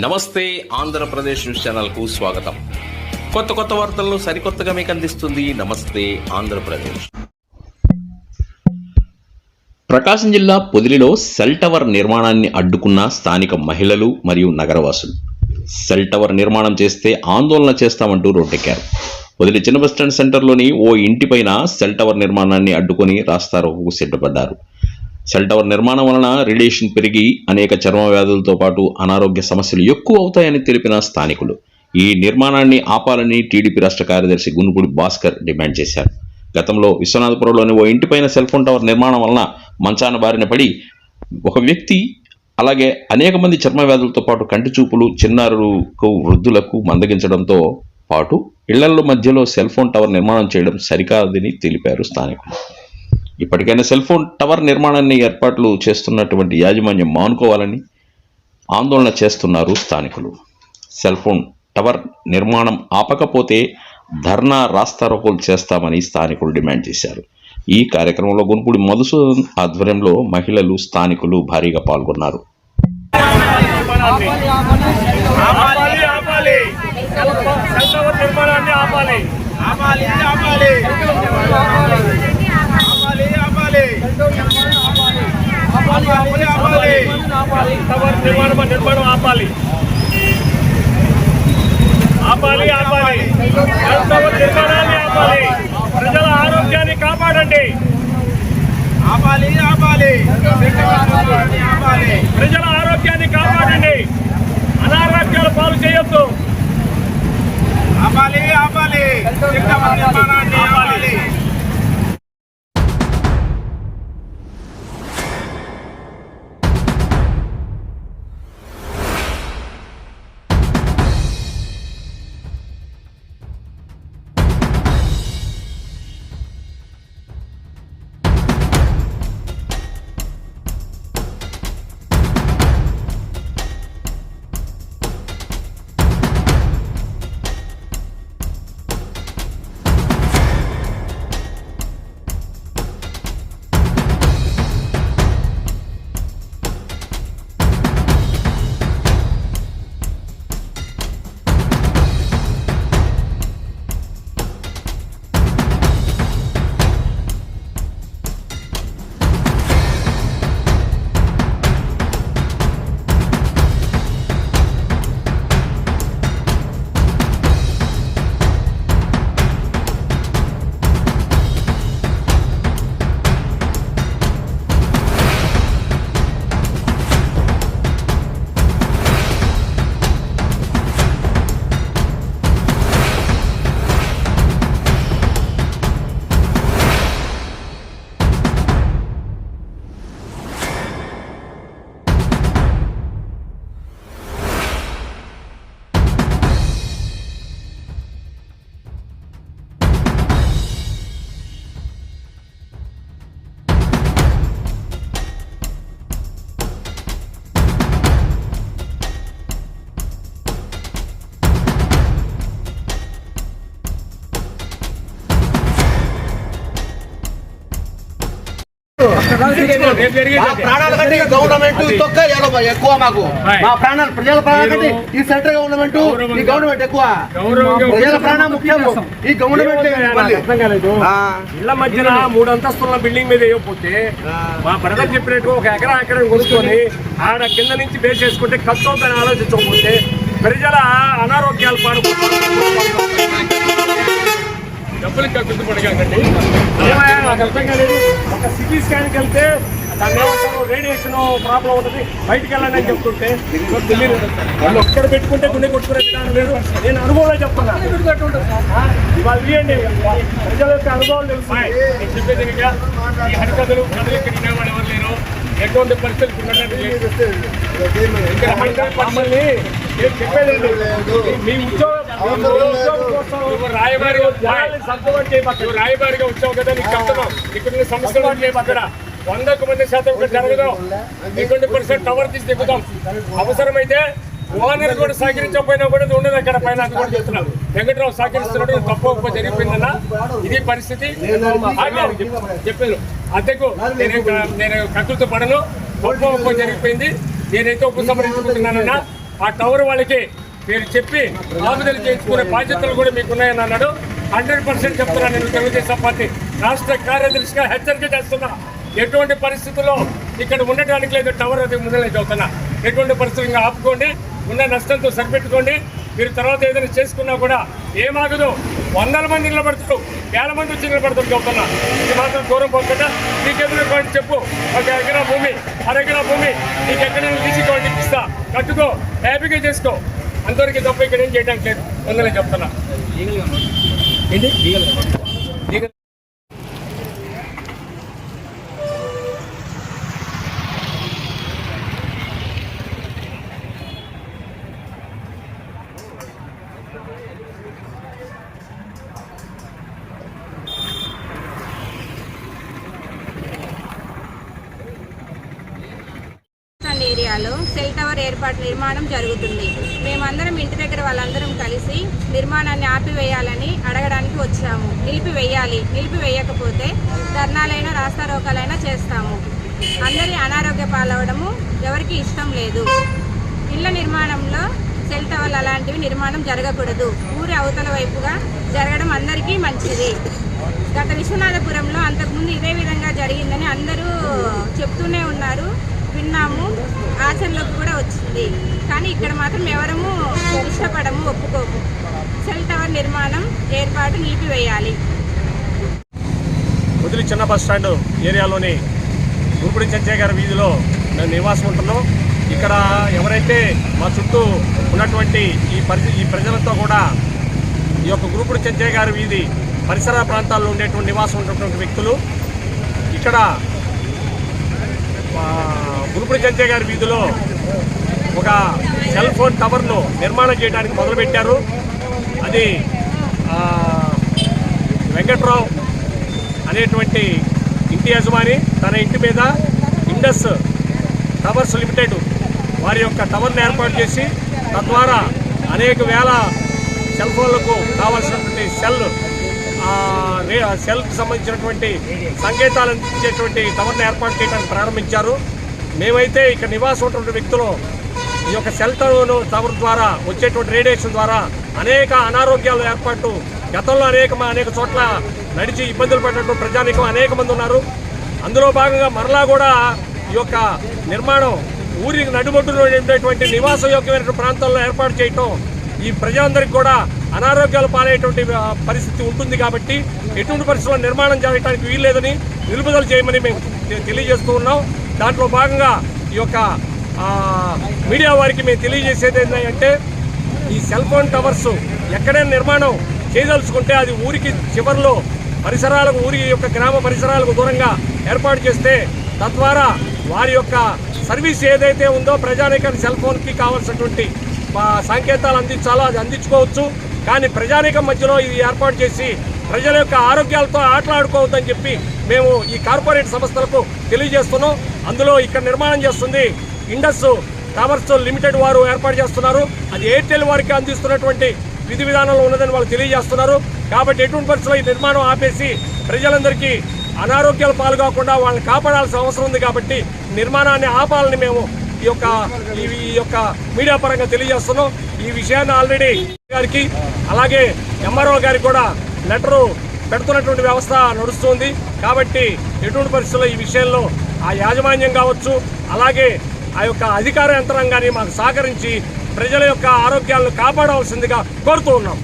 నమస్తే ఆంధ్రప్రదేశ్ న్యూస్ ఛానల్కు స్వాగతం. కొత్త కొత్త వార్తలను సరికొత్తగా మీకు అందిస్తుంది నమస్తే ఆంధ్రప్రదేశ్. ప్రకాశం జిల్లా పొదిలిలో సెల్ టవర్ నిర్మాణాన్ని అడ్డుకున్న స్థానిక మహిళలు మరియు నగరవాసులు. సెల్ టవర్ నిర్మాణం చేస్తే ఆందోళన చేస్తామంటూ రోడ్డెక్కారు. పొదిలి చిన్న బస్టాండ్ సెంటర్లోని ఓ ఇంటిపైన సెల్ టవర్ నిర్మాణాన్ని అడ్డుకొని రాస్తారోకు సిద్ధపడ్డారు. సెల్ టవర్ నిర్మాణం వలన రేడియేషన్ పెరిగి అనేక చర్మ వ్యాధులతో పాటు అనారోగ్య సమస్యలు ఎక్కువ అవుతాయని తెలిపిన స్థానికులు. ఈ నిర్మాణాన్ని ఆపాలని టీడీపీ రాష్ట్ర కార్యదర్శి గునుపూడి భాస్కర్ డిమాండ్ చేశారు. గతంలో విశ్వనాథపురంలోని ఓ ఇంటిపైన సెల్ ఫోన్ టవర్ నిర్మాణం వలన మంచాన బారిన పడి ఒక వ్యక్తి అలాగే అనేక మంది చర్మ వ్యాధులతో పాటు కంటి చూపులు చిన్నారులకు వృద్ధులకు మందగించడంతో పాటు ఇళ్ళలో మధ్యలో సెల్ ఫోన్ టవర్ నిర్మాణం చేయడం సరికాదని తెలిపారు స్థానికులు. ఇప్పటికైనా సెల్ ఫోన్ టవర్ నిర్మాణాన్ని ఏర్పాట్లు చేస్తున్నటువంటి యాజమాన్యం మానుకోవాలని ఆందోళన చేస్తున్నారు స్థానికులు. సెల్ ఫోన్ టవర్ నిర్మాణం ఆపకపోతే ధర్నా రాస్తారోకోలు చేస్తామని స్థానికులు డిమాండ్ చేశారు. ఈ కార్యక్రమంలో గునుపుడి మధుసూదన్ ఆధ్వర్యంలో మహిళలు స్థానికులు భారీగా పాల్గొన్నారు. ఆపాలి ఆపాలి ఆపాలి ఆపాలి ఆపాలి ఆపాలి ఆపాలి ఆపాలి ఆపాలి టవర్ నిర్మాణం నిర్మాణం ఆపాలి. ఆపాలి ఆపాలి. నిర్మాణాన్ని ఆపాలి. ప్రజల ఆరోగ్యాన్ని కాపాడండి. ఆపాలి ఆపాలి. ప్రాణాల కంటే ఈ గవర్నమెంట్ తొక్క ఎనభై ఎక్కువ మాకు. మా ప్రాణాలు ప్రజల ప్రాణాల కంటే ఈ సెంట్రల్ గవర్నమెంట్ ఈ గవర్నమెంట్ ఎక్కువ. ప్రజల ప్రాణం ముఖ్యం. ఈ గవర్నమెంట్ ఇళ్ళ మధ్యన మూడు అంతస్తుల బిల్డింగ్ మీద వేయకపోతే మా బ్రదర్ చెప్పినట్టు ఒక ఎకరా ఎకరం కొనుక్కొని ఆడ కింద నుంచి బేస్ చేసుకుంటే ఖర్చు అవుతుందని ఆలోచించకపోతే ప్రజల అనారోగ్యాలు పాడు. డబ్బులు కక్కుతు పడకండి నాకు అర్థం కాలేదు. ఒక సిటీ స్కాన్కి వెళ్తే దాన్ని రేడియేషన్ ప్రాబ్లం ఉంటుంది బయటికి వెళ్ళండి అని చెప్తుంటే తెలియదు వాళ్ళు ఒక్కడ పెట్టుకుంటే గుండె కొట్టుకునే విధానం లేదు. నేను అనుభవంలో చెప్తున్నా. ఇవాళ ఇవ్వండి ప్రజల యొక్క అనుభవం తెలుసు చెప్పేది ఇంకా ఈ హరికథలు కథలు ఇక్కడ ఎవరు లేరు? ఎటువంటి పరిస్థితులు ఉన్నట్టు లేదు. ఇక్కడ హరికథ మమ్మల్ని నేను చెప్పేదండి మీ ఉద్యోగం మీ ఉద్యోగం కోసం రాయబారి సంతకం చేయబడ్డారు రాయబారిగా వచ్చావు కదా నీకు చెప్తున్నాం. ఇక్కడ చేయబడ్డా వందకు మంది శాతం ఇక్కడ జరగదాం. ఎటువంటి పర్సెంట్ టవర్ తీసి దిగుతాం అవసరమైతే ఓనర్ కూడా సహకరించకపోయినా కూడా ఇది ఉండదు అక్కడ పైన. అది కూడా చెప్తున్నారు వెంకట్రావు సహకరిస్తున్నాడు తప్ప జరిగిపోయిందన్న ఇది పరిస్థితి. చెప్పారు అద్దెకు నేను నేను కక్కులతో పడను. ఒప్పు జరిగిపోయింది. నేనైతే ఉపసంహరించుకుంటున్నానన్నా ఆ టవర్ వాళ్ళకి మీరు చెప్పి ఆపుదల చేయించుకునే బాధ్యతలు కూడా మీకు ఉన్నాయని అన్నాడు. హండ్రెడ్ పర్సెంట్ చెప్తున్నాను నేను తెలుగుదేశం పార్టీ రాష్ట్ర కార్యదర్శిగా హెచ్చరిక చేస్తున్నా. ఎటువంటి పరిస్థితుల్లో ఇక్కడ ఉండటానికి లేదు టవర్ అది ముందు చదువుతున్నా. ఎటువంటి పరిస్థితులు ఆపుకోండి. ఉన్న నష్టంతో సరిపెట్టుకోండి. మీరు తర్వాత ఏదైనా చేసుకున్నా కూడా ఏమాగదు. వందల మంది నిలబడతారు వేల మంది వచ్చి నిలబడతారు చెబుతున్నా ఇది మాత్రం దూరం పోకుండా నీకు ఎదురు చెప్పు. ఒక ఎకరా భూమి అర ఎకరా భూమి నీకు ఎక్కడైనా తీసి కావాలి ఇస్తా. కట్టుకో హ్యాపీగా చేసుకో. అందరికీ తప్ప ఇక్కడ ఏం చేయడానికి లేదు. ముందరే చెప్తున్నా. ఏంటి లీగల్ అండ్ ఏరియాలో సెల్ టవర్ ఏర్పాటు నిర్మాణం జరుగుతుంది. మేమందరం ఇంటి దగ్గర వాళ్ళందరం కలిసి నిర్మాణాన్ని ఆపివేయాలని అడగడానికి వచ్చాము. నిలిపివేయాలి. నిలిపివేయకపోతే ధర్నాలైనా రాస్తారోకాలైనా చేస్తాము. అందరి అనారోగ్య పాలవడము ఎవరికి ఇష్టం లేదు. ఇళ్ళ నిర్మాణంలో సెల్ టవర్లు అలాంటివి నిర్మాణం జరగకూడదు. ఊరి అవతల వైపుగా జరగడం అందరికీ మంచిది. గత విశ్వనాథపురంలో అంతకుముందు ఇదే విధంగా జరిగిందని అందరూ చెప్తూనే ఉన్నారు. విన్నాము. ఆచరణలోకి కూడా వచ్చింది. కానీ ఇక్కడ మాత్రం ఎవరము ఇష్టపడము ఒప్పుకోము. సెల్ టవర్ నిర్మాణం ఏర్పాటు నిలిపివేయాలి. ముదిలి చిన్న బస్ స్టాండ్ ఏరియాలోని గురుపుడి చంచయ్య గారి వీధిలో మేము నివాసం ఉంటున్నాం. ఇక్కడ ఎవరైతే మా చుట్టూ ఉన్నటువంటి ఈ పరి ఈ ప్రజలతో కూడా ఈ యొక్క గురుపుడి చంచయ్య గారి వీధి పరిసర ప్రాంతాల్లో ఉండేటువంటి నివాసం ఉన్నటువంటి వ్యక్తులు. ఇక్కడ గురుపుడి చెంచయ్య గారి వీధిలో ఒక సెల్ ఫోన్ టవర్ను నిర్మాణం చేయడానికి మొదలుపెట్టారు. అది వెంకట్రావు అనేటువంటి ఇంటి యజమాని తన ఇంటి మీద ఇండస్ టవర్స్ లిమిటెడ్ వారి యొక్క టవర్ను ఏర్పాటు చేసి తద్వారా అనేక వేల సెల్ ఫోన్లకు కావాల్సినటువంటి సెల్ సెల్కి సంబంధించినటువంటి సంకేతాలు అందించేటువంటి టవర్ను ఏర్పాటు చేయడానికి ప్రారంభించారు. మేమైతే ఇక్కడ నివాసం ఉన్నటువంటి వ్యక్తులు ఈ యొక్క సెల్ టవర్ టవర్ ద్వారా వచ్చేటువంటి రేడియేషన్ ద్వారా అనేక అనారోగ్యాలు ఏర్పాటు గతంలో అనేక అనేక చోట్ల నడిచి ఇబ్బందులు పడినటువంటి ప్రజానికం అనేక మంది ఉన్నారు. అందులో భాగంగా మరలా కూడా ఈ యొక్క నిర్మాణం ఊరికి నడుబొడ్డులో ఉండేటువంటి నివాసయోగ్యమైనటువంటి ప్రాంతాల్లో ఏర్పాటు చేయటం ఈ ప్రజలందరికీ కూడా అనారోగ్యాలు పాలయ్యేటువంటి పరిస్థితి ఉంటుంది కాబట్టి ఎటువంటి పరిస్థితుల్లో నిర్మాణం చేయడానికి వీల్లేదని నిలుపుదల చేయమని మేము తెలియజేస్తూ ఉన్నాం. దాంట్లో భాగంగా ఈ యొక్క మీడియా వారికి మేము తెలియజేసేది ఏంటంటే ఈ సెల్ ఫోన్ టవర్స్ ఎక్కడైనా నిర్మాణం చేయదలుచుకుంటే అది ఊరికి చివరిలో పరిసరాలకు ఊరి యొక్క గ్రామ పరిసరాలకు దూరంగా ఏర్పాటు చేస్తే తద్వారా వారి యొక్క సర్వీస్ ఏదైతే ఉందో ప్రజానీకం సెల్ ఫోన్కి కావాల్సినటువంటి సంకేతాలు అందించాలో అది అందించుకోవచ్చు. కానీ ప్రజానీకం మధ్యలో ఇది ఏర్పాటు చేసి ప్రజల యొక్క ఆరోగ్యాలతో ఆటలాడుకోవద్దని చెప్పి మేము ఈ కార్పొరేట్ సంస్థలకు తెలియజేస్తున్నాం. అందులో ఇక్కడ నిర్మాణం చేస్తుంది ఇండస్ టవర్స్ లిమిటెడ్ వారు ఏర్పాటు చేస్తున్నారు. అది ఎయిర్టెల్ వారికి అందిస్తున్నటువంటి విధి విధానంలో ఉన్నదని వాళ్ళు తెలియజేస్తున్నారు. కాబట్టి ఎటువంటి పరిస్థితుల్లో ఈ నిర్మాణం ఆపేసి ప్రజలందరికీ అనారోగ్యాలు పాలుగోకుండా వాళ్ళని కాపాడాల్సిన అవసరం ఉంది కాబట్టి నిర్మాణాన్ని ఆపాలని మేము ఈ యొక్క ఈ ఈ యొక్క మీడియా పరంగా తెలియజేస్తున్నాం. ఈ విషయాన్ని ఆల్రెడీ గారికి అలాగే ఎంఆర్ఓ గారికి కూడా లెటరు పెడుతున్నటువంటి వ్యవస్థ నడుస్తుంది. కాబట్టి ఎటువంటి పరిస్థితుల్లో ఈ విషయంలో ఆ యాజమాన్యం కావచ్చు అలాగే ఆ యొక్క అధికార యంత్రాంగాన్ని మాకు సహకరించి ప్రజల యొక్క ఆరోగ్యాలను కాపాడవలసిందిగా కోరుతూ ఉన్నాం.